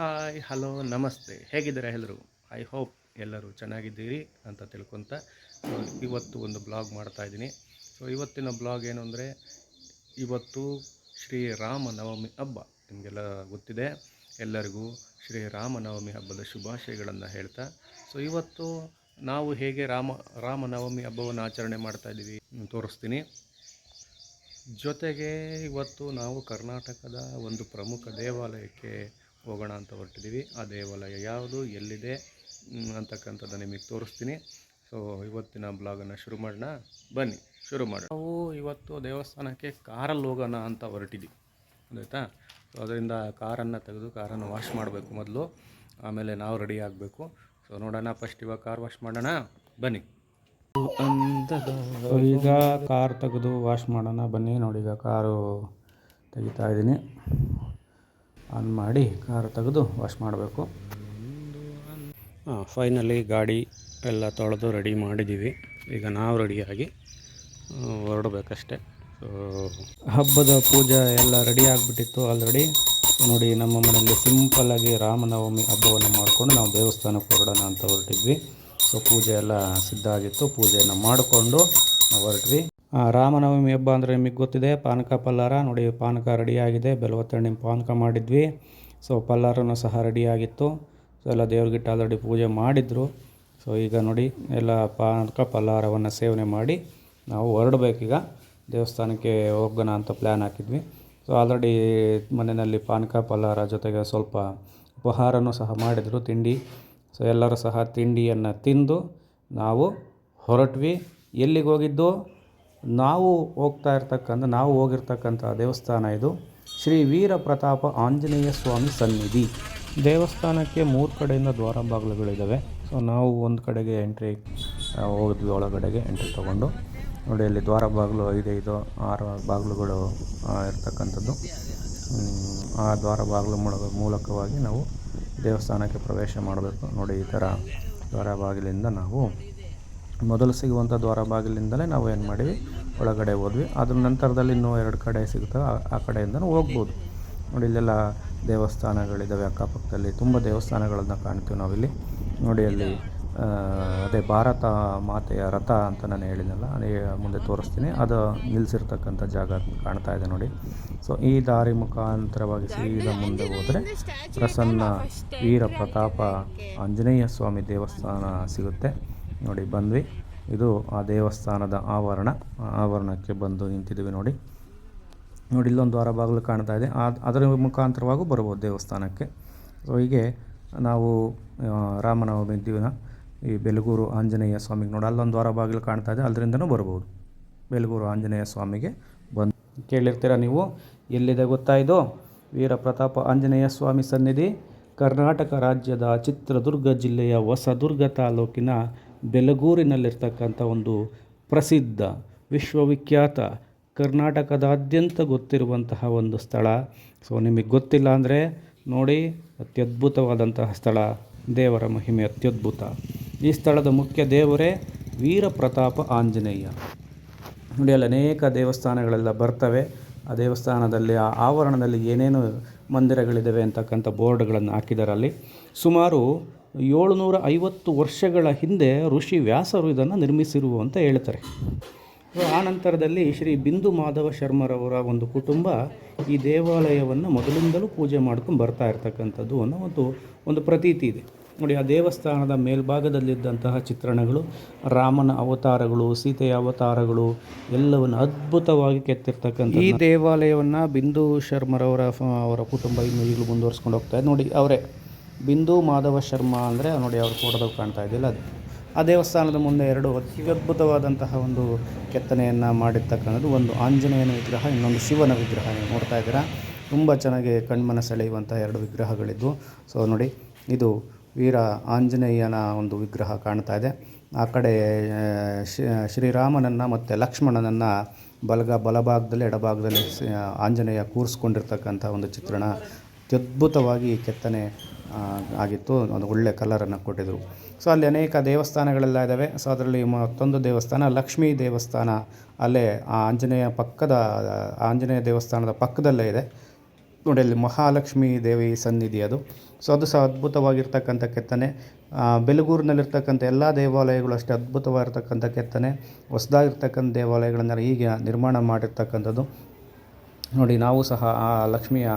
Hi hello ನಮಸ್ತೆ. ಹೇಗಿದ್ದಾರೆ ಎಲ್ಲರೂ? ಐ ಹೋಪ್ ಎಲ್ಲರೂ ಚೆನ್ನಾಗಿದ್ದೀರಿ ಅಂತ ತಿಳ್ಕೊತ ಇವತ್ತು ಒಂದು ಬ್ಲಾಗ್ ಮಾಡ್ತಾ ಇದ್ದೀನಿ. ಸೊ ಇವತ್ತಿನ ಬ್ಲಾಗ್ ಏನು ಅಂದರೆ ಇವತ್ತು ಶ್ರೀರಾಮನವಮಿ ಹಬ್ಬ. ನಿಮಗೆಲ್ಲ ಗೊತ್ತಿದೆ. ಎಲ್ಲರಿಗೂ ಶ್ರೀರಾಮನವಮಿ ಹಬ್ಬದ ಶುಭಾಶಯಗಳನ್ನು ಹೇಳ್ತಾ. ಸೊ ಇವತ್ತು ನಾವು ಹೇಗೆ ರಾಮ ರಾಮನವಮಿ ಹಬ್ಬವನ್ನು ಆಚರಣೆ ಮಾಡ್ತಾ ಇದ್ದೀವಿ ಹ್ಮ್, ತೋರಿಸ್ತೀನಿ. ಜೊತೆಗೆ ಇವತ್ತು ನಾವು ಕರ್ನಾಟಕದ ಒಂದು ಪ್ರಮುಖ ದೇವಾಲಯಕ್ಕೆ ಹೋಗೋಣ ಅಂತ ಹೊರಟಿದ್ದೀವಿ. ಆ ದೇವಾಲಯ ಯಾವುದು, ಎಲ್ಲಿದೆ ಅಂತಕ್ಕಂಥದ್ದು ನಿಮಗೆ ತೋರಿಸ್ತೀನಿ. ಸೊ ಇವತ್ತಿನ ಬ್ಲಾಗನ್ನು ಶುರು ಮಾಡೋಣ. ಬನ್ನಿ, ಶುರು ಮಾಡೋಣ. ನಾವು ಇವತ್ತು ದೇವಸ್ಥಾನಕ್ಕೆ ಕಾರಲ್ಲಿ ಹೋಗೋಣ ಅಂತ ಹೊರಟಿದ್ದೀವಿ. ಗೊತ್ತಾಯ್ತಾ ಸೊ ಅದರಿಂದ ಕಾರನ್ನು ತೆಗೆದು ಕಾರನ್ನು ವಾಶ್ ಮಾಡಬೇಕು ಮೊದಲು. ಆಮೇಲೆ ನಾವು ರೆಡಿ ಆಗಬೇಕು. ಸೊ ನೋಡೋಣ ಫಸ್ಟ್ ಇವಾಗ ಕಾರ್ ವಾಶ್ ಮಾಡೋಣ. ಬನ್ನಿ. ಈಗ ಕಾರ್ ತೆಗೆದು ವಾಶ್ ಮಾಡೋಣ. ಬನ್ನಿ, ನೋಡಿ ಈಗ ಕಾರು ತೆಗಿತಾ ಇದ್ದೀನಿ. ಆನ್ ಮಾಡಿ ಕಾರ್ ತೆಗೆದು ವಾಶ್ ಮಾಡಬೇಕು. ಫೈನಲಿ ಗಾಡಿ ಎಲ್ಲ ತೊಳೆದು ರೆಡಿ ಮಾಡಿದ್ದೀವಿ. ಈಗ ನಾವು ರೆಡಿಯಾಗಿ ಹೊರಡಬೇಕಷ್ಟೆ. ಸೊ ಹಬ್ಬದ ಪೂಜೆ ಎಲ್ಲ ರೆಡಿ ಆಗಿಬಿಟ್ಟಿತ್ತು ಆಲ್ರೆಡಿ ನೋಡಿ ನಮ್ಮ ಮನೆಯಲ್ಲಿ ಸಿಂಪಲ್ಲಾಗಿ ರಾಮನವಮಿ ಹಬ್ಬವನ್ನು ಮಾಡಿಕೊಂಡು ನಾವು ದೇವಸ್ಥಾನಕ್ಕೆ ಹೊರಡೋಣ ಅಂತ ಹೊರಟಿದ್ವಿ. ಸೊ ಪೂಜೆ ಎಲ್ಲ ಸಿದ್ಧ ಆಗಿತ್ತು. ಪೂಜೆಯನ್ನು ಮಾಡಿಕೊಂಡು ನಾವು ಹೊರಟ್ವಿ. ರಾಮನವಮಿ ಹಬ್ಬ ಅಂದರೆ ನಿಮಗೆ ಗೊತ್ತಿದೆ, ಪಾನಕ ಪಲ್ಲಾರ, ನೋಡಿ ಪಾನಕ ರೆಡಿಯಾಗಿದೆ ಬೆಲವತ್ತಣ್ಣಿ ಪಾನಕ ಮಾಡಿದ್ವಿ. ಸೊ ಪಲ್ಲಾರನೂ ಸಹ ರೆಡಿಯಾಗಿತ್ತು. ಸೊ ಎಲ್ಲ ದೇವ್ರಿಗಿಟ್ಟು ಆಲ್ರೆಡಿ ಪೂಜೆ ಮಾಡಿದರು. ಸೊ ಈಗ ನೋಡಿ, ಎಲ್ಲ ಪಾನಕ ಪಲ್ಲಾರವನ್ನು ಸೇವನೆ ಮಾಡಿ ನಾವು ಹೊರಡಬೇಕೀಗ. ದೇವಸ್ಥಾನಕ್ಕೆ ಹೋಗೋಣ ಅಂತ ಪ್ಲ್ಯಾನ್ ಹಾಕಿದ್ವಿ. ಸೊ ಆಲ್ರೆಡಿ ಮನೆಯಲ್ಲಿ ಪಾನಕ ಪಲ್ಲಾರ ಜೊತೆಗೆ ಸ್ವಲ್ಪ ಉಪಹಾರನೂ ಸಹ ಮಾಡಿದರು, ತಿಂಡಿ. ಸೊ ಎಲ್ಲರೂ ಸಹ ತಿಂಡಿಯನ್ನು ತಿಂದು ನಾವು ಹೊರಟ್ವಿ. ಎಲ್ಲಿಗೆ ಹೋಗಿದ್ದು ನಾವು ಹೋಗ್ತಾ ಇರ್ತಕ್ಕಂಥ, ನಾವು ಹೋಗಿರ್ತಕ್ಕಂಥ ದೇವಸ್ಥಾನ ಇದು. ಶ್ರೀ ವೀರ ಪ್ರತಾಪ ಆಂಜನೇಯ ಸ್ವಾಮಿ ಸನ್ನಿಧಿ. ದೇವಸ್ಥಾನಕ್ಕೆ ಮೂರು ಕಡೆಯಿಂದ ದ್ವಾರ ಬಾಗಿಲುಗಳಿದ್ದಾವೆ ಸೊ ನಾವು ಒಂದು ಕಡೆಗೆ ಎಂಟ್ರಿ ಹೋಗಿದ್ವಿ. ಒಳಗಡೆಗೆ ಎಂಟ್ರಿ ತೊಗೊಂಡು. ನೋಡಿ, ಅಲ್ಲಿ ದ್ವಾರ ಬಾಗಿಲು ಐದೈದು ಆರು ಬಾಗಿಲುಗಳು ಇರತಕ್ಕಂಥದ್ದು. ಆ ದ್ವಾರ ಬಾಗಿಲು ಮೂಲಕ, ಮೂಲಕವಾಗಿ ನಾವು ದೇವಸ್ಥಾನಕ್ಕೆ ಪ್ರವೇಶ ಮಾಡಬೇಕು. ನೋಡಿ, ಈ ಥರ ದ್ವಾರ ಬಾಗಿಲಿಂದ ನಾವು ಮೊದಲು ಸಿಗುವಂಥ ದ್ವಾರ ಬಾಗಿಲಿಂದಲೇ ನಾವು ಏನು ಮಾಡಿವಿ ಒಳಗಡೆ ಹೋದ್ವಿ. ಅದ್ರ ನಂತರದಲ್ಲಿ ಇನ್ನೂ ಎರಡು ಕಡೆ ಸಿಗುತ್ತೋ ಆ- ಕಡೆಯಿಂದನೂ ಹೋಗ್ಬೋದು. ನೋಡಿ, ಇಲ್ಲೆಲ್ಲ ದೇವಸ್ಥಾನಗಳಿದ್ದಾವೆ ಅಕ್ಕಪಕ್ಕದಲ್ಲಿ. ತುಂಬ ದೇವಸ್ಥಾನಗಳನ್ನು ಕಾಣ್ತೀವಿ ನಾವಿಲ್ಲಿ. ನೋಡಿ, ಅಲ್ಲಿ ಅದೇ ಭಾರತ ಮಾತೆಯ ರಥ ಅಂತ ನಾನು ಹೇಳಿದ್ನಲ್ಲ, ಅದೇ ಮುಂದೆ ತೋರಿಸ್ತೀನಿ. ಅದು ನಿಲ್ಲಿಸಿರ್ತಕ್ಕಂಥ ಜಾಗ ಕಾಣ್ತಾ ಇದೆ ನೋಡಿ. ಸೊ ಈ ದಾರಿ ಮುಖಾಂತರವಾಗಿ ಸೀದಾ ಮುಂದೆ ಹೋದರೆ ಪ್ರಸನ್ನ ವೀರ ಪ್ರತಾಪ ಆಂಜನೇಯ ಸ್ವಾಮಿ ದೇವಸ್ಥಾನ ಸಿಗುತ್ತೆ. ನೋಡಿ, ಬಂದ್ವಿ. ಇದು ಆ ದೇವಸ್ಥಾನದ ಆವರಣ. ಆವರಣಕ್ಕೆ ಬಂದು ನಿಂತಿದ್ದೀವಿ ನೋಡಿ. ನೋಡಿ, ಇಲ್ಲೊಂದು ದ್ವಾರ ಬಾಗಿಲು ಕಾಣ್ತಾ ಇದೆ. ಅದರ ಮುಖಾಂತರವಾಗೂ ಬರ್ಬೋದು ದೇವಸ್ಥಾನಕ್ಕೆ. ಸೊ ಹೀಗೆ ನಾವು ರಾಮನವಮಿ ದಿನ ಈ ಬೆಲಗೂರು ಆಂಜನೇಯ ಸ್ವಾಮಿಗೆ ನೋಡಿ, ಅಲ್ಲೊಂದು ದ್ವಾರ ಬಾಗಿಲು ಕಾಣ್ತಾ ಇದೆ, ಅದರಿಂದನೂ ಬರ್ಬೋದು. ಬೆಲಗೂರು ಆಂಜನೇಯ ಸ್ವಾಮಿಗೆ ಬಂದು, ಕೇಳಿರ್ತೀರ ನೀವು? ಎಲ್ಲಿದೆ ಗೊತ್ತಾ ಇದು? ವೀರ ಪ್ರತಾಪ ಆಂಜನೇಯ ಸ್ವಾಮಿ ಸನ್ನಿಧಿ, ಕರ್ನಾಟಕ ರಾಜ್ಯದ ಚಿತ್ರದುರ್ಗ ಜಿಲ್ಲೆಯ ಹೊಸದುರ್ಗ ತಾಲೂಕಿನ ಬೆಲಗೂರಿನಲ್ಲಿರ್ತಕ್ಕಂಥ ಒಂದು ಪ್ರಸಿದ್ಧ, ವಿಶ್ವವಿಖ್ಯಾತ, ಕರ್ನಾಟಕದಾದ್ಯಂತ ಗೊತ್ತಿರುವಂತಹ ಒಂದು ಸ್ಥಳ. ಸೊ, ನಿಮಗೆ ಗೊತ್ತಿಲ್ಲ ಅಂದರೆ ನೋಡಿ, ಅತ್ಯದ್ಭುತವಾದಂತಹ ಸ್ಥಳ. ದೇವರ ಮಹಿಮೆ ಅತ್ಯದ್ಭುತ. ಈ ಸ್ಥಳದ ಮುಖ್ಯ ದೇವರೇ ವೀರ ಪ್ರತಾಪ ಆಂಜನೇಯ. ನೋಡಿ, ಅಲ್ಲಿ ಅನೇಕ ದೇವಸ್ಥಾನಗಳೆಲ್ಲ ಬರ್ತವೆ. ಆ ದೇವಸ್ಥಾನದಲ್ಲಿ, ಆ ಆವರಣದಲ್ಲಿ ಏನೇನು ಮಂದಿರಗಳಿದ್ದಾವೆ ಅಂತಕ್ಕಂಥ ಬೋರ್ಡ್ಗಳನ್ನು ಹಾಕಿದ್ದಾರೆ ಅಲ್ಲಿ. ಸುಮಾರು ಏಳುನೂರ ಐವತ್ತು ವರ್ಷಗಳ ಹಿಂದೆ ಋಷಿ ವ್ಯಾಸರು ಇದನ್ನು ನಿರ್ಮಿಸಿರು ಅಂತ ಹೇಳ್ತಾರೆ. ಆ ನಂತರದಲ್ಲಿ ಶ್ರೀ ಬಿಂದು ಮಾಧವ ಶರ್ಮರವರ ಒಂದು ಕುಟುಂಬ ಈ ದೇವಾಲಯವನ್ನು ಮೊದಲಿಂದಲೂ ಪೂಜೆ ಮಾಡ್ಕೊಂಡು ಬರ್ತಾ ಇರ್ತಕ್ಕಂಥದ್ದು ಅನ್ನೋ ಒಂದು ಒಂದು ಪ್ರತೀತಿ ಇದೆ. ನೋಡಿ, ಆ ದೇವಸ್ಥಾನದ ಮೇಲ್ಭಾಗದಲ್ಲಿದ್ದಂತಹ ಚಿತ್ರಣಗಳು, ರಾಮನ ಅವತಾರಗಳು, ಸೀತೆಯ ಅವತಾರಗಳು, ಎಲ್ಲವನ್ನು ಅದ್ಭುತವಾಗಿ ಕೆತ್ತಿರ್ತಕ್ಕಂಥ ಈ ದೇವಾಲಯವನ್ನು ಬಿಂದು ಶರ್ಮರವರ, ಅವರ ಕುಟುಂಬ ಇನ್ನು ಈಗಲೂ ಮುಂದುವರ್ಸ್ಕೊಂಡು ಹೋಗ್ತಾ ನೋಡಿ, ಅವರೇ. ಬಿಂದು ಮಾಧವ ಶರ್ಮಾ ಅಂದರೆ ನೋಡಿ ಅವ್ರ ಫೋಟೋದಾಗ ಕಾಣ್ತಾ ಇದೆಯಲ್ಲ ಅದು. ಆ ದೇವಸ್ಥಾನದ ಮುಂದೆ ಎರಡು ಅತ್ಯದ್ಭುತವಾದಂತಹ ಒಂದು ಕೆತ್ತನೆಯನ್ನು ಮಾಡಿರ್ತಕ್ಕಂಥದ್ದು. ಒಂದು ಆಂಜನೇಯನ ವಿಗ್ರಹ, ಇನ್ನೊಂದು ಶಿವನ ವಿಗ್ರಹ ನೀವು ನೋಡ್ತಾ ಇದ್ದೀರಾ. ತುಂಬ ಚೆನ್ನಾಗಿ ಕಣ್ಮನ ಸೆಳೆಯುವಂಥ ಎರಡು ವಿಗ್ರಹಗಳಿದ್ವು ಸೊ ನೋಡಿ, ಇದು ವೀರ ಆಂಜನೇಯನ ಒಂದು ವಿಗ್ರಹ ಕಾಣ್ತಾ ಇದೆ. ಆ ಕಡೆ ಶ್ರೀರಾಮನನ್ನು ಮತ್ತು ಲಕ್ಷ್ಮಣನನ್ನು ಬಲಗ, ಬಲಭಾಗದಲ್ಲಿ, ಎಡಭಾಗದಲ್ಲಿ ಆಂಜನೇಯ ಕೂರಿಸ್ಕೊಂಡಿರ್ತಕ್ಕಂಥ ಒಂದು ಚಿತ್ರಣ. ಅತ್ಯದ್ಭುತವಾಗಿ ಕೆತ್ತನೆ ಆಗಿತ್ತು. ಒಂದು ಒಳ್ಳೆ ಕಲರನ್ನು ಕೊಟ್ಟಿದ್ದರು ಸೊ ಅಲ್ಲಿ ಅನೇಕ ದೇವಸ್ಥಾನಗಳೆಲ್ಲ ಇದ್ದಾವೆ ಸೊ ಅದರಲ್ಲಿ ಮತ್ತೊಂದು ದೇವಸ್ಥಾನ ಲಕ್ಷ್ಮೀ ದೇವಸ್ಥಾನ. ಅಲ್ಲೇ ಆ ಆಂಜನೇಯ ಪಕ್ಕದ ಆಂಜನೇಯ ದೇವಸ್ಥಾನದ ಪಕ್ಕದಲ್ಲೇ ಇದೆ. ನೋಡಿ, ಅಲ್ಲಿ ಮಹಾಲಕ್ಷ್ಮೀ ದೇವಿ ಸನ್ನಿಧಿ ಅದು. ಸೊ ಅದು ಸಹ ಅದ್ಭುತವಾಗಿರ್ತಕ್ಕಂಥ ಕೆತ್ತನೆ. ಬೆಲಗೂರಿನಲ್ಲಿರ್ತಕ್ಕಂಥ ಎಲ್ಲ ದೇವಾಲಯಗಳು ಅಷ್ಟೇ ಅದ್ಭುತವಾಗಿರ್ತಕ್ಕಂಥ ಕೆತ್ತನೆ. ಹೊಸದಾಗಿರ್ತಕ್ಕಂಥ ದೇವಾಲಯಗಳನ್ನು ಈಗ ನಿರ್ಮಾಣ ಮಾಡಿರ್ತಕ್ಕಂಥದ್ದು. ನೋಡಿ, ನಾವು ಸಹ ಆ ಲಕ್ಷ್ಮಿಯ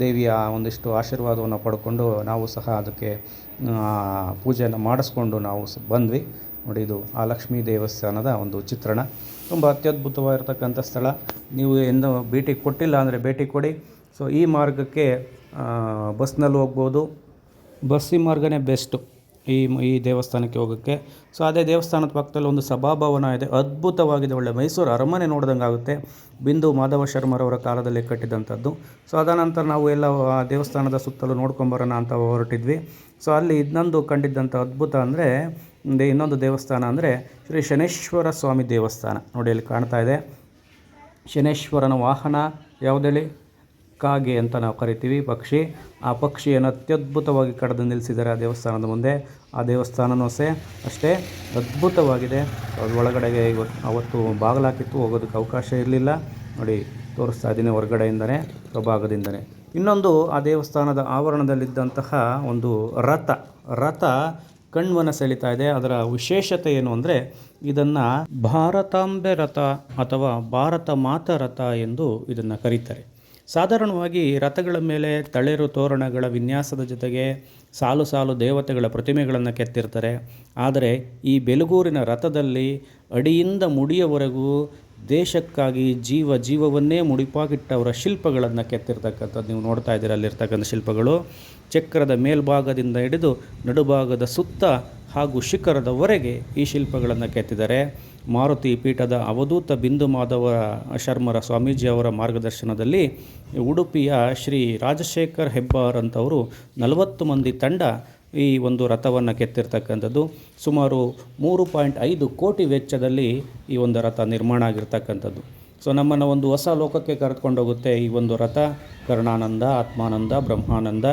ದೇವಿಯ ಒಂದಿಷ್ಟು ಆಶೀರ್ವಾದವನ್ನು ಪಡ್ಕೊಂಡು ನಾವು ಸಹ ಅದಕ್ಕೆ ಪೂಜೆಯನ್ನು ಮಾಡಿಸ್ಕೊಂಡು ನಾವು ಬಂದ್ವಿ. ನೋಡಿ, ಇದು ಆ ಲಕ್ಷ್ಮೀ ದೇವಸ್ಥಾನದ ಒಂದು ಚಿತ್ರಣ. ತುಂಬ ಅತ್ಯದ್ಭುತವಾಗಿರ್ತಕ್ಕಂಥ ಸ್ಥಳ. ನೀವು ಎಂದು ಭೇಟಿ ಕೊಟ್ಟಿಲ್ಲ ಅಂದರೆ ಭೇಟಿ ಕೊಡಿ. ಸೊ, ಈ ಮಾರ್ಗಕ್ಕೆ ಬಸ್ನಲ್ಲಿ ಹೋಗ್ಬೋದು. ಬಸ್ಸಿ ಮಾರ್ಗನೇ ಬೆಸ್ಟು. ಈ ಈ ದೇವಸ್ಥಾನಕ್ಕೆ ಹೋಗೋಕ್ಕೆ. ಸೊ ಅದೇ ದೇವಸ್ಥಾನದ ಪಕ್ಕದಲ್ಲಿ ಒಂದು ಸಭಾಭವನ ಇದೆ. ಅದ್ಭುತವಾಗಿದೆ. ಒಳ್ಳೆ ಮೈಸೂರು ಅರಮನೆ ನೋಡ್ದಂಗೆ ಆಗುತ್ತೆ ಬಿಂದು ಮಾಧವ ಶರ್ಮರವರ ಕಾಲದಲ್ಲಿ ಕಟ್ಟಿದಂಥದ್ದು. ಸೊ ಅದಾನಂತರ ನಾವು ಎಲ್ಲ ದೇವಸ್ಥಾನದ ಸುತ್ತಲೂ ನೋಡ್ಕೊಂಬರೋಣ ಅಂತ ಹೊರಟಿದ್ವಿ. ಸೊ ಅಲ್ಲಿ ಇನ್ನೊಂದು ಕಂಡಿದ್ದಂಥ ಅದ್ಭುತ ಅಂದರೆ ಇನ್ನೊಂದು ದೇವಸ್ಥಾನ ಅಂದರೆ, ಶ್ರೀ ಶನೇಶ್ವರ ಸ್ವಾಮಿ ದೇವಸ್ಥಾನ. ನೋಡಿ, ಅಲ್ಲಿ ಕಾಣ್ತಾ ಇದೆ. ಶನೇಶ್ವರನ ವಾಹನ ಯಾವುದೇಳಿ ಕಾಗೆ ಅಂತ ನಾವು ಕರಿತೀವಿ. ಪಕ್ಷಿ. ಆ ಪಕ್ಷಿಯನ್ನು ಅತ್ಯದ್ಭುತವಾಗಿ ಕಡಿದು ನಿಲ್ಲಿಸಿದ್ದಾರೆ ಆ ದೇವಸ್ಥಾನದ ಮುಂದೆ. ಆ ದೇವಸ್ಥಾನವೂ ಸೇ ಅಷ್ಟೇ ಅದ್ಭುತವಾಗಿದೆ. ಒಳಗಡೆಗೆ ಇವತ್ತು ಅವತ್ತು ಬಾಗಿಲಾಕಿತ್ತು ಹೋಗೋದಕ್ಕೆ ಅವಕಾಶ ಇರಲಿಲ್ಲ. ನೋಡಿ, ತೋರಿಸ್ತಾ ಇದ್ದೀನಿ ಹೊರಗಡೆಯಿಂದನೇ ಪ್ರಭಾಗದಿಂದನೇ ಇನ್ನೊಂದು, ಆ ದೇವಸ್ಥಾನದ ಆವರಣದಲ್ಲಿದ್ದಂತಹ ಒಂದು ರಥ. ರಥ ಕಣ್ವನ ಸೆಳಿತಾ ಇದೆ. ಅದರ ವಿಶೇಷತೆ ಏನು ಅಂದರೆ, ಇದನ್ನು ಭಾರತಾಂಬೆ ರಥ ಅಥವಾ ಭಾರತ ಮಾತ ರಥ ಎಂದು ಇದನ್ನು ಕರೀತಾರೆ. ಸಾಧಾರಣವಾಗಿ ರಥಗಳ ಮೇಲೆ ತಳೆರು ತೋರಣಗಳ ವಿನ್ಯಾಸದ ಜೊತೆಗೆ ಸಾಲು ಸಾಲು ದೇವತೆಗಳ ಪ್ರತಿಮೆಗಳನ್ನು ಕೆತ್ತಿರ್ತಾರೆ. ಆದರೆ ಈ ಬೆಲಗೂರಿನ ರಥದಲ್ಲಿ ಅಡಿಯಿಂದ ಮುಡಿಯವರೆಗೂ ದೇಶಕ್ಕಾಗಿ ಜೀವ ಜೀವವನ್ನೇ ಮುಡಿಪಾಗಿಟ್ಟವರ ಶಿಲ್ಪಗಳನ್ನು ಕೆತ್ತಿರ್ತಕ್ಕಂಥದ್ದು ನೀವು ನೋಡ್ತಾ ಇದ್ದೀರ ಅಲ್ಲಿರ್ತಕ್ಕಂಥ ಶಿಲ್ಪಗಳು. ಚಕ್ರದ ಮೇಲ್ಭಾಗದಿಂದ ಹಿಡಿದು ನಡುಭಾಗದ ಸುತ್ತ ಹಾಗೂ ಶಿಖರದವರೆಗೆ ಈ ಶಿಲ್ಪಗಳನ್ನು ಕೆತ್ತಿದ್ದಾರೆ. ಮಾರುತಿ ಪೀಠದ ಅವಧೂತ ಬಿಂದು ಮಾಧವ ಶರ್ಮರ ಸ್ವಾಮೀಜಿ ಅವರ ಮಾರ್ಗದರ್ಶನದಲ್ಲಿ ಉಡುಪಿಯ ಶ್ರೀ ರಾಜಶೇಖರ್ ಹೆಬ್ಬಾರ್ ಅಂತವರು ನಲವತ್ತು ಮಂದಿ ತಂಡ ಈ ಒಂದು ರಥವನ್ನು ಕೆತ್ತಿರ್ತಕ್ಕಂಥದ್ದು. ಸುಮಾರು ಮೂರು ಪಾಯಿಂಟ್ ಐದು ಕೋಟಿ ವೆಚ್ಚದಲ್ಲಿ ಈ ಒಂದು ರಥ ನಿರ್ಮಾಣ ಆಗಿರ್ತಕ್ಕಂಥದ್ದು. ಸೊ ನಮ್ಮನ್ನು ಒಂದು ಹೊಸ ಲೋಕಕ್ಕೆ ಕರೆದುಕೊಂಡೋಗುತ್ತೆ ಈ ಒಂದು ರಥ. ಕರ್ಣಾನಂದ, ಆತ್ಮಾನಂದ, ಬ್ರಹ್ಮಾನಂದ,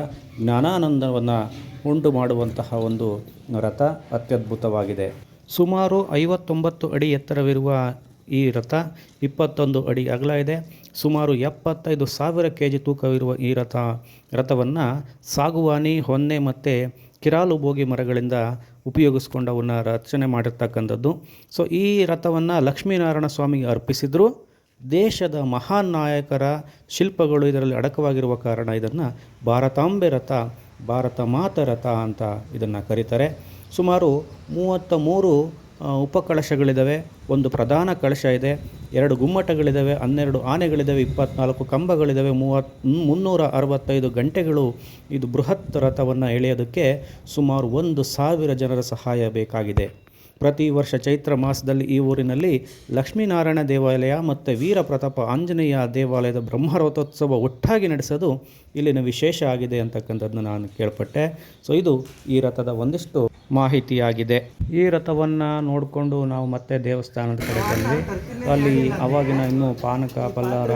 ಜ್ಞಾನಾನಂದವನ್ನು ಉಂಟು ಮಾಡುವಂತಹ ಒಂದು ರಥ ಅತ್ಯದ್ಭುತವಾಗಿದೆ. ಸುಮಾರು ಐವತ್ತೊಂಬತ್ತು ಅಡಿ ಎತ್ತರವಿರುವ ಈ ರಥ ಇಪ್ಪತ್ತೊಂದು ಅಡಿ ಅಗಲ ಇದೆ. ಸುಮಾರು ಎಪ್ಪತ್ತೈದು ಸಾವಿರ ಕೆ ಜಿ ತೂಕವಿರುವ ಈ ರಥ, ರಥವನ್ನು ಸಾಗುವಾನಿ, ಹೊನ್ನೆ ಮತ್ತು ಕಿರಾಲು ಬೋಗಿ ಮರಗಳಿಂದ ಉಪಯೋಗಿಸ್ಕೊಂಡು ಅವನ್ನ ರಚನೆ ಮಾಡಿರ್ತಕ್ಕಂಥದ್ದು. ಸೊ ಈ ರಥವನ್ನು ಲಕ್ಷ್ಮೀನಾರಾಯಣ ಸ್ವಾಮಿಗೆ ಅರ್ಪಿಸಿದ್ರು. ದೇಶದ ಮಹಾನ್ ನಾಯಕರ ಶಿಲ್ಪಗಳು ಇದರಲ್ಲಿ ಅಡಕವಾಗಿರುವ ಕಾರಣ ಇದನ್ನು ಭಾರತಾಂಬೆ ರಥ, ಭಾರತ ಮಾತ ರಥ ಅಂತ ಇದನ್ನು ಕರೀತಾರೆ. ಸುಮಾರು ಮೂವತ್ತ ಮೂರು ಉಪಕಳಶಗಳಿದ್ದಾವೆ. ಒಂದು ಪ್ರಧಾನ ಕಳಶ ಇದೆ. ಎರಡು ಗುಮ್ಮಟಗಳಿದ್ದಾವೆ. ಹನ್ನೆರಡು ಆನೆಗಳಿದ್ದಾವೆ. ಇಪ್ಪತ್ನಾಲ್ಕು ಕಂಬಗಳಿದ್ದಾವೆ. ಮೂವತ್, ಮುನ್ನೂರ ಅರವತ್ತೈದು ಗಂಟೆಗಳು ಇದು ಬೃಹತ್ ರಥವನ್ನು ಎಳೆಯೋದಕ್ಕೆ ಸುಮಾರು ಒಂದು ಸಾವಿರ ಜನರ ಸಹಾಯ ಬೇಕಾಗಿದೆ. ಪ್ರತಿ ವರ್ಷ ಚೈತ್ರ ಮಾಸದಲ್ಲಿ ಈ ಊರಿನಲ್ಲಿ ಲಕ್ಷ್ಮೀನಾರಾಯಣ ದೇವಾಲಯ ಮತ್ತು ವೀರಪ್ರತಾಪ ಆಂಜನೇಯ ದೇವಾಲಯದ ಬ್ರಹ್ಮರಥೋತ್ಸವ ಒಟ್ಟಾಗಿ ನಡೆಸೋದು ಇಲ್ಲಿನ ವಿಶೇಷ ಆಗಿದೆ ಅಂತಕ್ಕಂಥದ್ದನ್ನ ನಾನು ಕೇಳ್ಪಟ್ಟೆ. ಸೊ ಇದು ಈ ರಥದ ಒಂದಿಷ್ಟು ಮಾಹಿತಿಯಾಗಿದೆ. ಈ ರಥವನ್ನು ನೋಡಿಕೊಂಡು ನಾವು ಮತ್ತೆ ದೇವಸ್ಥಾನದ ಕಡೆ ಬಂದ್ವಿ. ಅಲ್ಲಿ ಅವಾಗಿನ ಇನ್ನೂ ಪಾನಕ, ಪಲ್ಲಾರ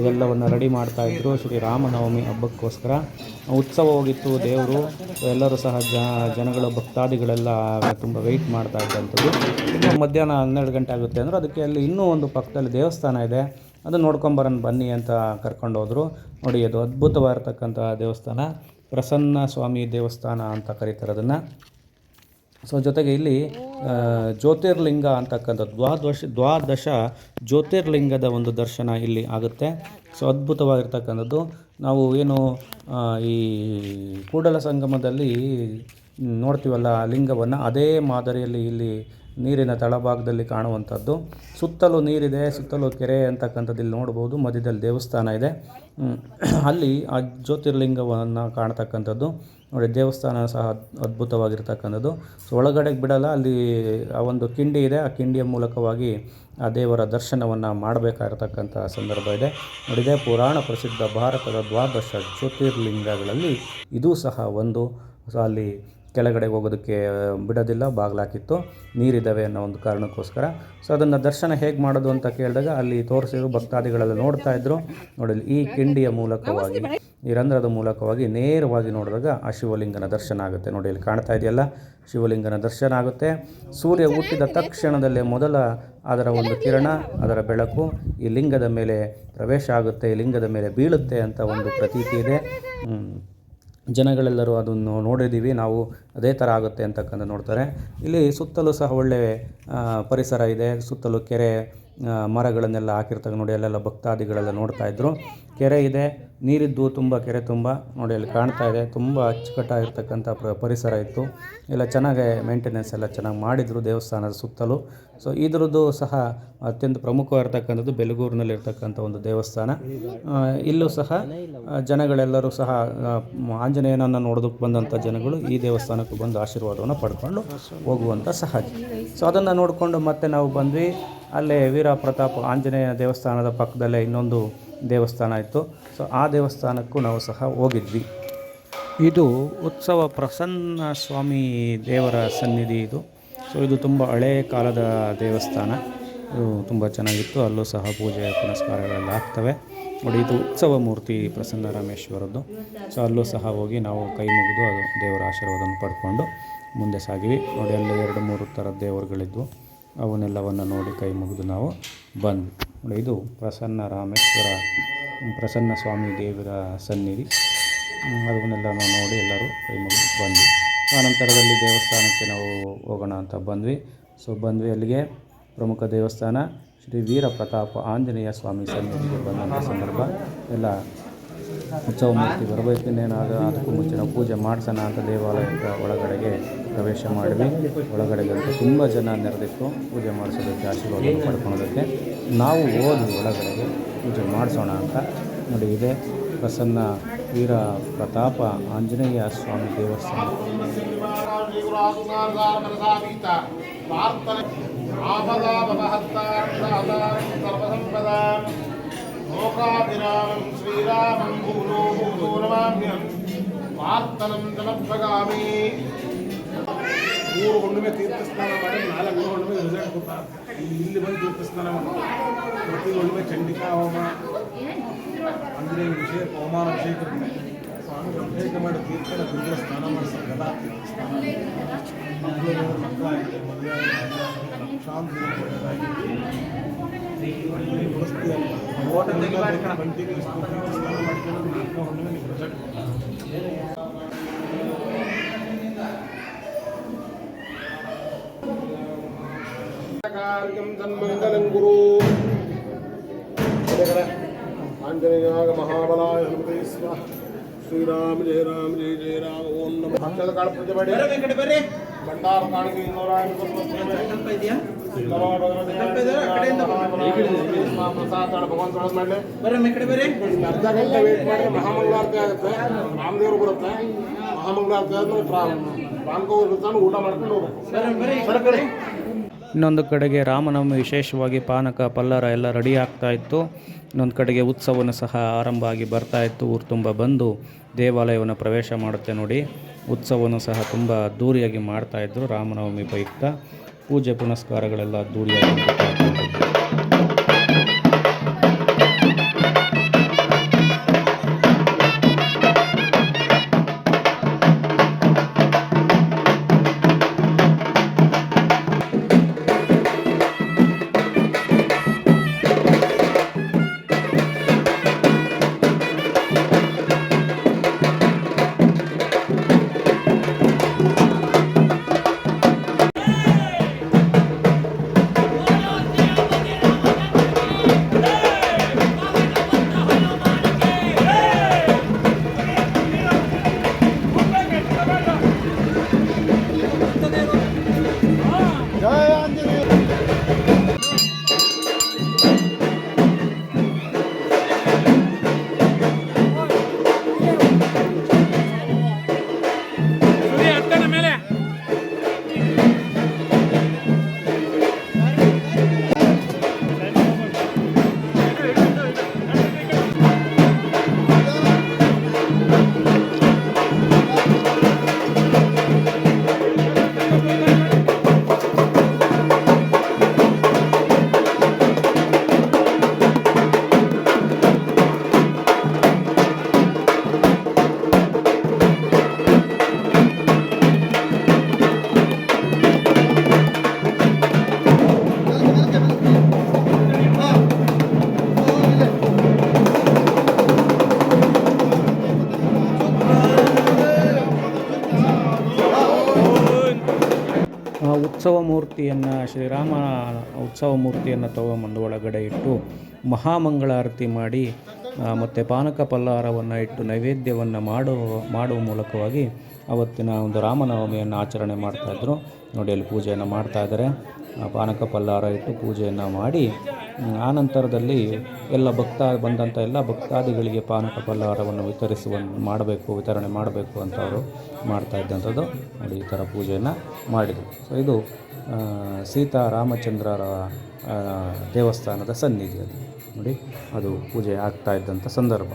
ಇವೆಲ್ಲವನ್ನು ರೆಡಿ ಮಾಡ್ತಾ ಇದ್ರು. ಶ್ರೀ ರಾಮನವಮಿ ಹಬ್ಬಕ್ಕೋಸ್ಕರ. ಉತ್ಸವ ಹೋಗಿತ್ತು ದೇವರು. ಎಲ್ಲರೂ ಸಹ ಜ, ಜನಗಳು ಭಕ್ತಾದಿಗಳೆಲ್ಲ ತುಂಬ ವೆಯ್ಟ್ ಮಾಡ್ತಾ ಇದ್ದಂಥದ್ದು. ಮಧ್ಯಾಹ್ನ ಹನ್ನೆರಡು ಗಂಟೆ ಆಗುತ್ತೆ ಅಂದರೆ ಅದಕ್ಕೆ ಅಲ್ಲಿ ಇನ್ನೂ ಒಂದು ಪಕ್ಕದಲ್ಲಿ ದೇವಸ್ಥಾನ ಇದೆ. ಅದು ನೋಡ್ಕೊಂಬರೋಣ ಬನ್ನಿ ಅಂತ ಕರ್ಕೊಂಡು ಹೋದರು. ನೋಡಿ, ಅದು ಅದ್ಭುತವಾಗಿರ್ತಕ್ಕಂಥ ದೇವಸ್ಥಾನ. ಪ್ರಸನ್ನ ಸ್ವಾಮಿ ದೇವಸ್ಥಾನ ಅಂತ ಕರೀತಾರೆ ಅದನ್ನು ಸೊ ಜೊತೆಗೆ ಇಲ್ಲಿ ಜ್ಯೋತಿರ್ಲಿಂಗ ಅಂತಕ್ಕಂಥದ್ದು. ದ್ವಾದಶ ದ್ವಾದಶ ಜ್ಯೋತಿರ್ಲಿಂಗದ ಒಂದು ದರ್ಶನ ಇಲ್ಲಿ ಆಗುತ್ತೆ. ಸೊ ಅದ್ಭುತವಾಗಿರ್ತಕ್ಕಂಥದ್ದು. ನಾವು ಏನು ಈ ಕೂಡಲ ಸಂಗಮದಲ್ಲಿ ನೋಡ್ತೀವಲ್ಲ ಲಿಂಗವನ್ನು, ಅದೇ ಮಾದರಿಯಲ್ಲಿ ಇಲ್ಲಿ ನೀರಿನ ತಳಭಾಗದಲ್ಲಿ ಕಾಣುವಂಥದ್ದು. ಸುತ್ತಲೂ ನೀರಿದೆ, ಸುತ್ತಲೂ ಕೆರೆ ಅಂತಕ್ಕಂಥದ್ದು ಇಲ್ಲಿ ನೋಡ್ಬೋದು ಮಧ್ಯದಲ್ಲಿ ದೇವಸ್ಥಾನ ಇದೆ. ಅಲ್ಲಿ ಆ ಜ್ಯೋತಿರ್ಲಿಂಗವನ್ನು ಕಾಣ್ತಕ್ಕಂಥದ್ದು. ನೋಡಿ, ದೇವಸ್ಥಾನ ಸಹ ಅದ್- ಅದ್ಭುತವಾಗಿರ್ತಕ್ಕಂಥದ್ದು. ಸೊ ಒಳಗಡೆಗೆ ಬಿಡಲ್ಲ, ಅಲ್ಲಿ ಆ ಒಂದು ಕಿಂಡಿ ಇದೆ. ಆ ಕಿಂಡಿಯ ಮೂಲಕವಾಗಿ ಆ ದೇವರ ದರ್ಶನವನ್ನು ಮಾಡಬೇಕಾಗಿರ್ತಕ್ಕಂಥ ಸಂದರ್ಭ ಇದೆ. ನೋಡಿದೆ ಪುರಾಣ ಪ್ರಸಿದ್ಧ ಭಾರತದ ದ್ವಾದಶ ಜ್ಯೋತಿರ್ಲಿಂಗಗಳಲ್ಲಿ ಇದೂ ಸಹ ಒಂದು. ಅಲ್ಲಿ ಕೆಳಗಡೆ ಹೋಗೋದಕ್ಕೆ ಬಿಡೋದಿಲ್ಲ, ಬಾಗಿಲಾಕಿತ್ತು, ನೀರಿದ್ದಾವೆ ಅನ್ನೋ ಒಂದು ಕಾರಣಕ್ಕೋಸ್ಕರ. ಸೊ ಅದನ್ನು ದರ್ಶನ ಹೇಗೆ ಮಾಡೋದು ಅಂತ ಕೇಳಿದಾಗ ಅಲ್ಲಿ ತೋರಿಸಿದ್ರು ಭಕ್ತಾದಿಗಳೆಲ್ಲ ನೋಡ್ತಾ ಇದ್ರು. ನೋಡಿ ಈ ಕಿಂಡಿಯ ಮೂಲಕವಾಗಿ, ಈ ರಂಧ್ರದ ಮೂಲಕವಾಗಿ ನೇರವಾಗಿ ನೋಡಿದಾಗ ಆ ಶಿವಲಿಂಗನ ದರ್ಶನ ಆಗುತ್ತೆ. ನೋಡಿ, ಇಲ್ಲಿ ಕಾಣ್ತಾ ಇದೆಯಲ್ಲ, ಶಿವಲಿಂಗನ ದರ್ಶನ ಆಗುತ್ತೆ. ಸೂರ್ಯ ಹುಟ್ಟಿದ ತಕ್ಷಣದಲ್ಲೇ ಮೊದಲ ಅದರ ಒಂದು ಕಿರಣ, ಅದರ ಬೆಳಕು, ಈ ಲಿಂಗದ ಮೇಲೆ ಪ್ರವೇಶ ಆಗುತ್ತೆ, ಈ ಲಿಂಗದ ಮೇಲೆ ಬೀಳುತ್ತೆ ಅಂತ ಒಂದು ಪ್ರತೀತಿ ಇದೆ. ಜನಗಳೆಲ್ಲರೂ ಅದನ್ನು ನೋಡಿದ್ದೀವಿ. ನಾವು ಅದೇ ಥರ ಆಗುತ್ತೆ ಅಂತಕ್ಕಂಥ ನೋಡ್ತಾರೆ. ಇಲ್ಲಿ ಸುತ್ತಲೂ ಸಹ ಒಳ್ಳೆಯ ಪರಿಸರ ಇದೆ. ಸುತ್ತಲೂ ಕೆರೆ ಮರಗಳನ್ನೆಲ್ಲ ಹಾಕಿರ್ತಕ್ಕ ನೋಡಿ, ಅಲ್ಲೆಲ್ಲ ಭಕ್ತಾದಿಗಳೆಲ್ಲ ನೋಡ್ತಾ ಇದ್ರು. ಕೆರೆ ಇದೆ. ನೀರಿದ್ದು ತುಂಬ, ಕೆರೆ ತುಂಬ ನೋಡಿ, ಅಲ್ಲಿ ಕಾಣ್ತಾ ಇದೆ. ತುಂಬ ಅಚ್ಚುಕಟ್ಟಾಗಿರ್ತಕ್ಕಂಥ ಪ್ರ, ಪರಿಸರ ಇತ್ತು. ಎಲ್ಲ ಚೆನ್ನಾಗೆ ಮೇಂಟೆನೆನ್ಸ್ ಎಲ್ಲ ಚೆನ್ನಾಗಿ ಮಾಡಿದರು ದೇವಸ್ಥಾನದ ಸುತ್ತಲೂ. ಸೊ ಇದರದ್ದು ಸಹ ಅತ್ಯಂತ ಪ್ರಮುಖವಾಗಿರ್ತಕ್ಕಂಥದ್ದು ಬೆಲಗೂರಿನಲ್ಲಿರ್ತಕ್ಕಂಥ ಒಂದು ದೇವಸ್ಥಾನ. ಇಲ್ಲೂ ಸಹ ಜನಗಳೆಲ್ಲರೂ ಸಹ ಆಂಜನೇಯನನ್ನು ನೋಡೋದಕ್ಕೆ ಬಂದಂಥ ಜನಗಳು ಈ ದೇವಸ್ಥಾನಕ್ಕೆ ಬಂದು ಆಶೀರ್ವಾದವನ್ನು ಪಡ್ಕೊಂಡು ಹೋಗುವಂಥ ಸಹಜ. ಸೊ ಅದನ್ನು ನೋಡಿಕೊಂಡು ಮತ್ತೆ ನಾವು ಬಂದ್ವಿ. ಅಲ್ಲೇ ವೀರ ಪ್ರತಾಪ ಆಂಜನೇಯ ದೇವಸ್ಥಾನದ ಪಕ್ಕದಲ್ಲೇ ಇನ್ನೊಂದು ದೇವಸ್ಥಾನ ಇತ್ತು. ಸೊ ಆ ದೇವಸ್ಥಾನಕ್ಕೂ ನಾವು ಸಹ ಹೋಗಿದ್ವಿ. ಇದು ಉತ್ಸವ ಪ್ರಸನ್ನ ಸ್ವಾಮಿ ದೇವರ ಸನ್ನಿಧಿ ಇದು. ಸೊ ಇದು ತುಂಬ ಹಳೆಯ ಕಾಲದ ದೇವಸ್ಥಾನ. ಇದು ತುಂಬ ಚೆನ್ನಾಗಿತ್ತು. ಅಲ್ಲೂ ಸಹ ಪೂಜೆ ಪುನಸ್ಕಾರಗಳೆಲ್ಲ ಆಗ್ತವೆ. ನೋಡಿ ಇದು ಉತ್ಸವ ಮೂರ್ತಿ ಪ್ರಸನ್ನ ರಾಮೇಶ್ವರದ್ದು. ಸೊ ಅಲ್ಲೂ ಸಹ ಹೋಗಿ ನಾವು ಕೈ ಮುಗಿದು ಅದು ದೇವರ ಆಶೀರ್ವಾದವನ್ನು ಪಡ್ಕೊಂಡು ಮುಂದೆ ಸಾಗಿವಿ. ನೋಡಿ ಅಲ್ಲಿ ಎರಡು ಮೂರು ಥರದ ದೇವರುಗಳಿದ್ವು. ಅವನ್ನೆಲ್ಲವನ್ನು ನೋಡಿ ಕೈ ಮುಗಿದು ನಾವು ಬಂದ್ವಿ. ನೋಡಿ ಇದು ಪ್ರಸನ್ನ ರಾಮೇಶ್ವರ ಪ್ರಸನ್ನ ಸ್ವಾಮಿ ದೇವರ ಸನ್ನಿಧಿ. ಹ್ಮ್, ಅದನ್ನೆಲ್ಲ ನಾವು ನೋಡಿ ಎಲ್ಲರೂ ಕೈ ಮುಗಿದು ಬಂದ್ವಿ. ಆನಂತರದಲ್ಲಿ ದೇವಸ್ಥಾನಕ್ಕೆ ನಾವು ಹೋಗೋಣ ಅಂತ ಬಂದ್ವಿ. ಸೊ ಬಂದ್ವಿ ಅಲ್ಲಿಗೆ. ಪ್ರಮುಖ ದೇವಸ್ಥಾನ ಶ್ರೀ ವೀರ ಪ್ರತಾಪ ಆಂಜನೇಯ ಸ್ವಾಮಿ ಸನ್ನಿಧಿಗೆ ಬಂದಂಥ ಸಂದರ್ಭ. ಎಲ್ಲ ಉತ್ಸವ ಮೂರ್ತಿ ಬರಬೇಕಿನ್ನೇನಾದ ಅದಕ್ಕೂ ಮುಂಚೆ ನಾವು ಪೂಜೆ ಮಾಡಿಸೋಣ ಅಂತ ದೇವಾಲಯದ ಒಳಗಡೆಗೆ ಪ್ರವೇಶ ಮಾಡಿದ್ವಿ. ಅಂತ ತುಂಬ ಜನ ನೆರೆದಿತ್ತು. ಪೂಜೆ ಮಾಡಿಸೋದಕ್ಕೆ ಆಶೀರ್ವಾದ ಪಡ್ಕೊಳೋದಕ್ಕೆ ನಾವು ಹೋದ್ವಿ ಒಳಗಡೆಗೆ ಪೂಜೆ ಮಾಡಿಸೋಣ ಅಂತ ನೋಡಿ ಇದೆ. ಪ್ರಸನ್ನ ವೀರ ಪ್ರತಾಪ ಆಂಜನೇಯ ಸ್ವಾಮಿ ದೇವಸ್ಥಾನ లోకాభిరామం శ్రీరామం భూలో భూతో నమామ్యం ಪ್ರಾರ್ಥನಂ ಸಮರ್ಪಗಾಮಿ ಮೂರು ಹುಣ್ಣಿಮೆ ತೀರ್ಥಸ್ನಾನ ಮಾಡಿ ನಾಲ್ಕು ಹುಣ್ಣಿಮೆ ರಿಸಲ್ಟ್ ಕೊಡ್ತಾರೆ ಇಲ್ಲಿ ಬಂದು ತೀರ್ಥಸ್ನಾನ ಮಾಡಿ ಪ್ರತಿ ಹುಣ್ಣಿಮೆ ಚಂಡಿಕಾ ಹೋಮ ಅಂದರೆ ವಿಷಯ ಹೋಮಾನ ಅಭಿಷೇಕ ಇರುತ್ತೆ ಸ್ವಾಮಿ ಅಭಿಷೇಕ ಮಾಡಿ ತೀರ್ಥನ ಬಿಂದ್ರ ಸ್ನಾನ ಮಾಡಿಸ್ತಾರೆ ಗದಾ ತೀರ್ಥ ಸ್ನಾನ ಮಕ್ಕಳು ಮಕ್ಕಳಾಗಿದೆ ಮದುವೆ ಲಕ್ಷಾಂತರ ಜನ ಒಳ್ಳೆಯದಾಗಿದೆ ಒಳ್ಳೆ ವ್ಯವಸ್ಥೆ ಅಲ್ಲ ಕಂಟಿನ್ಯೂಸ್ ತೀರ್ಥ ಸ್ನಾನ ಮಾಡ್ಕೊಂಡು ನಾಲ್ಕು ಹುಣ್ಣಿಮೆ ನೀವು ರಿಸಲ್ಟ್ ಕಾರ್ಯಂ ತನ್ಮಂಗಲಂ ಗುರು ಆಂಜನೇಯಾಗ ಮಹಾಬಲಾಯ ಹನುಮತೆ ಸ್ವಾಹ ಶ್ರೀರಾಮ ಜಯ ರಾಮ ಜಯ ಜಯ ರಾಮ. ಓಂ ನಮ. ಭಕ್ತದ ಕಾಳು ಪೂಜೆ ಮಾಡಿ. ಭಂಡಾರ ಕಾಣಿಕೆ ಇನ್ನೂರ ಭಗವಂತ ಮಾಡಲಿ. ಅರ್ಧ ಗಂಟೆ ವೇಟ್ ಮಾಡಿ ಮಹಾಮಂಗಳಾರತಿ ಆಗುತ್ತೆ. ರಾಮದೇವರು ಬರುತ್ತೆ. ಮಹಾಮಂಗಳಾರತಿ ಆದ್ಮೇಲೆ ರಾಮಕವ್ರು ಊಟ ಮಾಡ್ಕೊಂಡು ಹೋಗ್ಬೇಕು. ಇನ್ನೊಂದು ಕಡೆಗೆ ರಾಮನವಮಿ ವಿಶೇಷವಾಗಿ ಪಾನಕ, ಪಲ್ಲರ ಎಲ್ಲ ರೆಡಿ ಆಗ್ತಾ ಇತ್ತು. ಇನ್ನೊಂದು ಕಡೆಗೆ ಉತ್ಸವನೂ ಸಹ ಆರಂಭ ಆಗಿ ಬರ್ತಾ ಇತ್ತು. ಊರು ತುಂಬ ಬಂದು ದೇವಾಲಯವನ್ನು ಪ್ರವೇಶ ಮಾಡುತ್ತೆ ನೋಡಿ. ಉತ್ಸವವನ್ನು ಸಹ ತುಂಬ ಮಾಡ್ತಾ ಇದ್ದರು ರಾಮನವಮಿ ಪ್ರಯುಕ್ತ ಪೂಜೆ ಪುನಸ್ಕಾರಗಳೆಲ್ಲ ಅದ್ಧೂರಿಯಾಗಿ ಉತ್ಸವ ಮೂರ್ತಿಯನ್ನು ಶ್ರೀರಾಮ ಉತ್ಸವ ಮೂರ್ತಿಯನ್ನು ತಗೊಂಬಂದು ಒಳಗಡೆ ಇಟ್ಟು ಮಹಾಮಂಗಳಾರತಿ ಮಾಡಿ ಮತ್ತು ಪಾನಕ ಪಲ್ಲಾರವನ್ನು ಇಟ್ಟು ನೈವೇದ್ಯವನ್ನು ಮಾಡೋ ಮಾಡುವ ಮೂಲಕವಾಗಿ ಅವತ್ತಿನ ಒಂದು ರಾಮನವಮಿಯನ್ನು ಆಚರಣೆ ಮಾಡ್ತಾಯಿದ್ರು ನೋಡಿ ಅಲ್ಲಿ ಪೂಜೆಯನ್ನು ಮಾಡ್ತಾ ಇದ್ದಾರೆ ಆ ಪಾನಕ ಪಲ್ಲಾರ ಇಟ್ಟು ಪೂಜೆಯನ್ನು ಮಾಡಿ ಆನಂತರದಲ್ಲಿ ಎಲ್ಲ ಭಕ್ತ ಬಂದಂಥ ಎಲ್ಲ ಭಕ್ತಾದಿಗಳಿಗೆ ಪಾನಕ ಪಲ್ಲಾರವನ್ನು ವಿತರಿಸುವ, ಮಾಡಬೇಕು, ವಿತರಣೆ ಮಾಡಬೇಕು ಅಂತ ಅವರು ಮಾಡ್ತಾ ಇದ್ದಂಥದ್ದು. ನೋಡಿ, ಈ ಥರ ಪೂಜೆಯನ್ನು ಮಾಡಿದರು. ಸೊ ಇದು ಸೀತಾ ರಾಮಚಂದ್ರರ ದೇವಸ್ಥಾನದ ಸನ್ನಿಧಿ ಅದು. ನೋಡಿ, ಅದು ಪೂಜೆ ಆಗ್ತಾ ಇದ್ದಂಥ ಸಂದರ್ಭ.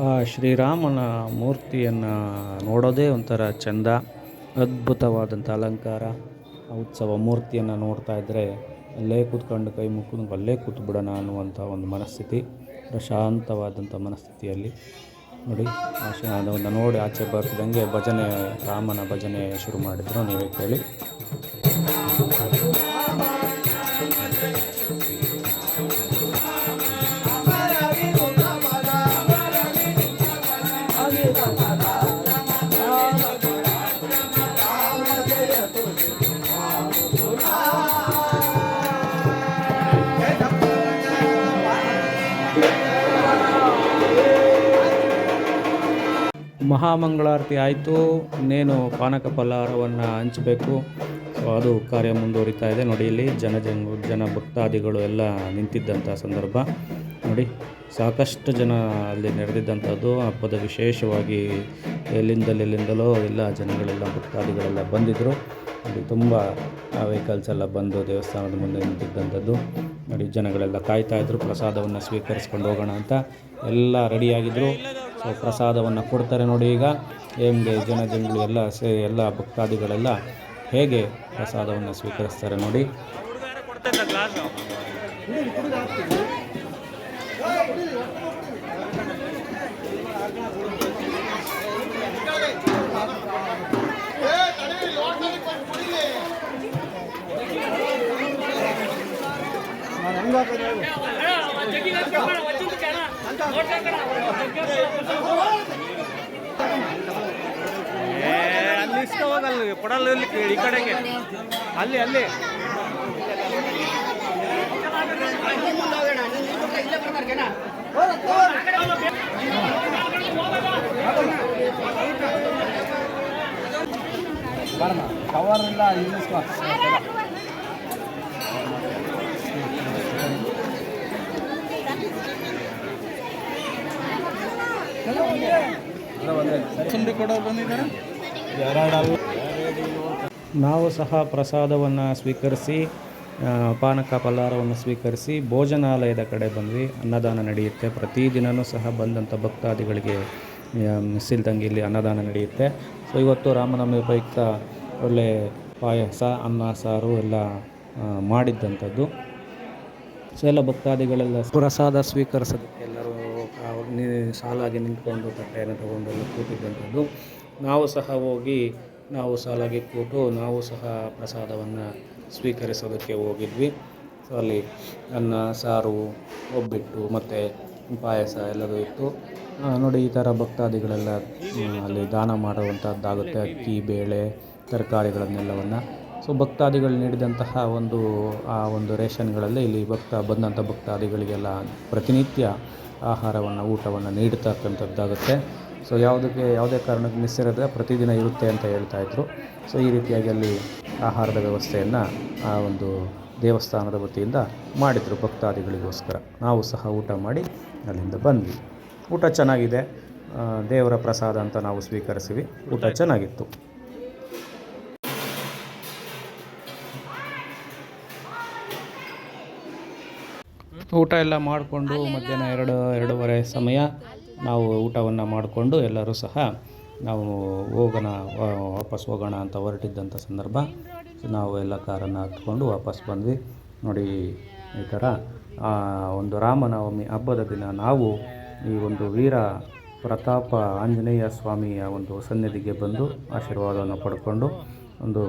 ಆ, ಶ್ರೀರಾಮನ ಮೂರ್ತಿಯನ್ನು ನೋಡೋದೇ ಒಂಥರ ಚೆಂದ, ಅದ್ಭುತವಾದಂಥ ಅಲಂಕಾರ. ಆ ಉತ್ಸವ ಮೂರ್ತಿಯನ್ನು ನೋಡ್ತಾ ಇದ್ದರೆ ಅಲ್ಲೇ ಕೂತ್ಕೊಂಡು ಕೈ ಮುಕ್ಕೊಂಡು ಅಲ್ಲೇ ಕೂತ್ಬಿಡೋಣ ಅನ್ನುವಂಥ ಒಂದು ಮನಸ್ಥಿತಿ, ಪ್ರಶಾಂತವಾದಂಥ ಮನಸ್ಥಿತಿಯಲ್ಲಿ. ನೋಡಿ ಅದನ್ನು ನೋಡಿ ಆಚೆ ಬರ್ತಿದ್ದಂಗೆ ಭಜನೆ, ರಾಮನ ಭಜನೆ ಶುರು ಮಾಡಿದ್ರು, ನೀವೇ ಕೇಳಿ. ಮಹಾಮಂಗಳಾರತಿ ಆಯಿತು. ಇನ್ನೇನು ಪಾನಕ ಫಲಹಾರವನ್ನು ಹಂಚಬೇಕು. ಸೊ ಅದು ಕಾರ್ಯ ಮುಂದುವರಿತಾ ಇದೆ. ನೋಡಿ, ಇಲ್ಲಿ ಜನ ಜನ ಜನ ಭಕ್ತಾದಿಗಳು ಎಲ್ಲ ನಿಂತಿದ್ದಂಥ ಸಂದರ್ಭ. ನೋಡಿ, ಸಾಕಷ್ಟು ಜನ ಅಲ್ಲಿ ನಡೆದಿದ್ದಂಥದ್ದು. ಹಬ್ಬದ ವಿಶೇಷವಾಗಿ ಎಲ್ಲಿಂದಲೆಲ್ಲಿಂದಲೋ ಎಲ್ಲ ಜನಗಳೆಲ್ಲ ಭಕ್ತಾದಿಗಳೆಲ್ಲ ಬಂದಿದ್ದರು ನೋಡಿ, ತುಂಬ ವೆಹಿಕಲ್ಸ್ ಎಲ್ಲ ಬಂದು ದೇವಸ್ಥಾನದ ಮುಂದೆ ನಿಂತಿದ್ದಂಥದ್ದು. ನೋಡಿ, ಜನಗಳೆಲ್ಲ ಕಾಯ್ತಾ ಇದ್ದರು ಪ್ರಸಾದವನ್ನು ಸ್ವೀಕರಿಸ್ಕೊಂಡು ಹೋಗೋಣ ಅಂತ ಎಲ್ಲ ರೆಡಿಯಾಗಿದ್ದರು ಸೊ ಪ್ರಸಾದವನ್ನು ಕೊಡ್ತಾರೆ ನೋಡಿ ಈಗ. ಹೆಂಗೆ ಜನ ಜನಗಳು ಎಲ್ಲ ಸೇ ಎಲ್ಲ ಭಕ್ತಾದಿಗಳೆಲ್ಲ ಹೇಗೆ ಪ್ರಸಾದವನ್ನು ಸ್ವೀಕರಿಸ್ತಾರೆ ನೋಡಿ. ಅಲ್ಲಿ ಇಷ್ಟ ಹೋಗಲ್ಲ ಕೊಡಲ್ಲ ಈ ಕಡೆಗೆ. ಅಲ್ಲಿ ಅಲ್ಲಿ. ಕವರ್ ಇಲ್ಲ ಇಲ್ಲಿಸ್ಕೊ ನಾವು ಸಹ ಪ್ರಸಾದವನ್ನು ಸ್ವೀಕರಿಸಿ ಪಾನಕ ಪಲ್ಲಾರವನ್ನು ಸ್ವೀಕರಿಸಿ ಭೋಜನಾಲಯದ ಕಡೆ ಬಂದ್ವಿ. ಅನ್ನದಾನ ನಡೆಯುತ್ತೆ. ಪ್ರತಿದಿನವೂ ಸಹ ಬಂದಂಥ ಭಕ್ತಾದಿಗಳಿಗೆ ಇಲ್ಲಿ ಅನ್ನದಾನ ನಡೆಯುತ್ತೆ. ಸೊ ಇವತ್ತು ರಾಮನವಮಿ ಉಪಯುಕ್ತ ಒಳ್ಳೆ ಪಾಯಸ, ಅನ್ನ, ಸಾರು ಎಲ್ಲ ಮಾಡಿದ್ದಂಥದ್ದು ಸೊ ಎಲ್ಲ ಭಕ್ತಾದಿಗಳೆಲ್ಲ ಪ್ರಸಾದ ಸ್ವೀಕರಿಸೋದಕ್ಕೆ ಎಲ್ಲರೂ ಸಾಲಾಗಿ ನಿಂತ್ಕೊಂಡು ತಟ್ಟೆಯನ್ನು ತಗೊಂಡು ಎಲ್ಲ ಕೂತಿದ್ದಂಥದ್ದು. ನಾವು ಸಹ ಹೋಗಿ ನಾವು ಸಾಲಾಗಿ ಕೂತು ನಾವು ಸಹ ಪ್ರಸಾದವನ್ನು ಸ್ವೀಕರಿಸೋದಕ್ಕೆ ಹೋಗಿದ್ವಿ. ಸೊ ಅಲ್ಲಿ ಅನ್ನ, ಸಾರು, ಒಬ್ಬಿಟ್ಟು ಮತ್ತು ಪಾಯಸ ಎಲ್ಲದೂ ಇತ್ತು. ನೋಡಿ ಈ ಥರ ಭಕ್ತಾದಿಗಳೆಲ್ಲ ಅಲ್ಲಿ ದಾನ ಮಾಡುವಂಥದ್ದಾಗುತ್ತೆ. ಅಕ್ಕಿ, ಬೇಳೆ, ತರಕಾರಿಗಳನ್ನೆಲ್ಲವನ್ನು. ಸೊ ಭಕ್ತಾದಿಗಳು ನೀಡಿದಂತಹ ಒಂದು, ಆ ಒಂದು ರೇಷನ್ಗಳಲ್ಲಿ ಇಲ್ಲಿ ಭಕ್ತ ಬಂದಂಥ ಭಕ್ತಾದಿಗಳಿಗೆಲ್ಲ ಪ್ರತಿನಿತ್ಯ ಆಹಾರವನ್ನು, ಊಟವನ್ನು ನೀಡತಕ್ಕಂಥದ್ದಾಗುತ್ತೆ. ಸೊ ಯಾವುದಕ್ಕೆ, ಯಾವುದೇ ಕಾರಣಕ್ಕೆ ಮಿಸ್ ಇರೋದ್ರೆ ಪ್ರತಿದಿನ ಇರುತ್ತೆ ಅಂತ ಹೇಳ್ತಾಯಿದ್ರು ಸೊ ಈ ರೀತಿಯಾಗಿ ಅಲ್ಲಿ ಆಹಾರದ ವ್ಯವಸ್ಥೆಯನ್ನು ಆ ಒಂದು ದೇವಸ್ಥಾನದ ವತಿಯಿಂದ ಮಾಡಿದರು ಭಕ್ತಾದಿಗಳಿಗೋಸ್ಕರ. ನಾವು ಸಹ ಊಟ ಮಾಡಿ ಅಲ್ಲಿಂದ ಬಂದ್ವಿ. ಊಟ ಚೆನ್ನಾಗಿದೆ. ದೇವರ ಪ್ರಸಾದ ಅಂತ ನಾವು ಸ್ವೀಕರಿಸಿವಿ. ಊಟ ಚೆನ್ನಾಗಿತ್ತು. ಊಟ ಎಲ್ಲ ಮಾಡಿಕೊಂಡು ಮಧ್ಯಾಹ್ನ ಎರಡು, ಎರಡೂವರೆ ಸಮಯ ನಾವು ಊಟವನ್ನು ಮಾಡಿಕೊಂಡು ಎಲ್ಲರೂ ಸಹ ನಾವು ಹೋಗೋಣ ವಾಪಸ್ ಹೋಗೋಣ ಅಂತ ಹೊರಟಿದ್ದಂಥ ಸಂದರ್ಭ. ನಾವು ಎಲ್ಲ ಕಾರನ್ನು ಹತ್ಕೊಂಡು ವಾಪಸ್ ಬಂದ್ವಿ. ನೋಡಿ ಈ ಥರ ಒಂದು ರಾಮನವಮಿ ಹಬ್ಬದ ದಿನ ನಾವು ಈ ಒಂದು ವೀರ ಪ್ರತಾಪ ಆಂಜನೇಯ ಸ್ವಾಮಿಯ ಒಂದು ಸನ್ನಿಧಿಗೆ ಬಂದು ಆಶೀರ್ವಾದವನ್ನು ಪಡ್ಕೊಂಡು ಒಂದು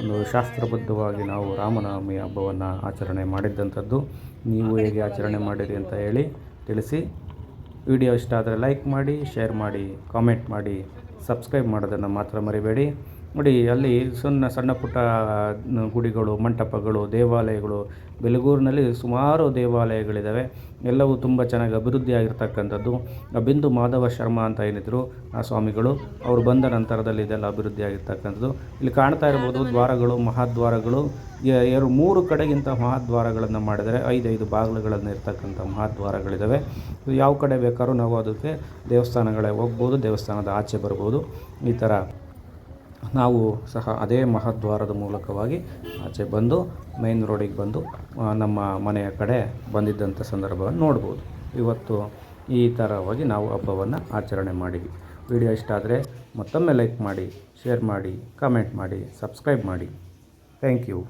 ಒಂದು ಶಾಸ್ತ್ರಬದ್ಧವಾಗಿ ನಾವು ರಾಮನವಮಿ ಹಬ್ಬವನ್ನು ಆಚರಣೆ ಮಾಡಿದ್ದಂಥದ್ದು. ನೀವು ಹೇಗೆ ಆಚರಣೆ ಮಾಡಿರಿ ಅಂತ ಹೇಳಿ ತಿಳಿಸಿ. ವಿಡಿಯೋ ಇಷ್ಟ ಆದರೆ ಲೈಕ್ ಮಾಡಿ, ಶೇರ್ ಮಾಡಿ, ಕಾಮೆಂಟ್ ಮಾಡಿ, ಸಬ್ಸ್ಕ್ರೈಬ್ ಮಾಡೋದನ್ನು ಮಾತ್ರ ಮರಿಬೇಡಿ. ನೋಡಿ, ಅಲ್ಲಿ ಸಣ್ಣ ಸಣ್ಣ ಪುಟ್ಟ ಗುಡಿಗಳು, ಮಂಟಪಗಳು, ದೇವಾಲಯಗಳು, ಬೆಲಗೂರಿನಲ್ಲಿ ಸುಮಾರು ದೇವಾಲಯಗಳಿದ್ದಾವೆ ಎಲ್ಲವೂ ತುಂಬ ಚೆನ್ನಾಗಿ ಅಭಿವೃದ್ಧಿ ಆಗಿರ್ತಕ್ಕಂಥದ್ದು ಆ ಬಿಂದು ಮಾಧವ ಶರ್ಮ ಅಂತ ಏನಿದ್ರು, ಆ ಸ್ವಾಮಿಗಳು, ಅವರು ಬಂದ ನಂತರದಲ್ಲಿ ಇದೆಲ್ಲ ಅಭಿವೃದ್ಧಿ ಆಗಿರ್ತಕ್ಕಂಥದ್ದು ಇಲ್ಲಿ ಕಾಣ್ತಾ ಇರ್ಬೋದು, ದ್ವಾರಗಳು, ಮಹಾದ್ವಾರಗಳು. ಎರಡು, ಮೂರು ಕಡೆಗಿಂತ ಮಹಾದ್ವಾರಗಳನ್ನು ಮಾಡಿದರೆ ಐದೈದು ಬಾಗಿಲುಗಳನ್ನು ಇರ್ತಕ್ಕಂಥ ಮಹಾದ್ವಾರಗಳಿದ್ದಾವೆ ಯಾವ ಕಡೆ ಬೇಕಾದ್ರೂ ನಾವು ಅದಕ್ಕೆ ದೇವಸ್ಥಾನಗಳೇ ಹೋಗ್ಬೋದು, ದೇವಸ್ಥಾನದ ಆಚೆ ಬರ್ಬೋದು. ಈ ಥರ. ನಾವು ಸಹ ಅದೇ ಮಹಾದ್ವಾರದ ಮೂಲಕವಾಗಿ ಆಚೆ ಬಂದು ಮೈನ್ ರೋಡಿಗೆ ಬಂದು ನಮ್ಮ ಮನೆಯ ಕಡೆ ಬಂದಿದ್ದಂಥ ಸಂದರ್ಭವನ್ನು ನೋಡ್ಬೋದು. ಇವತ್ತು ಈ ಥರವಾಗಿ ನಾವು ಹಬ್ಬವನ್ನು ಆಚರಣೆ ಮಾಡಿದ್ವಿ. ವಿಡಿಯೋ ಇಷ್ಟ ಆದರೆ ಮತ್ತೊಮ್ಮೆ ಲೈಕ್ ಮಾಡಿ ಶೇರ್ ಮಾಡಿ ಕಮೆಂಟ್ ಮಾಡಿ ಸಬ್ಸ್ಕ್ರೈಬ್ ಮಾಡಿ. Thank you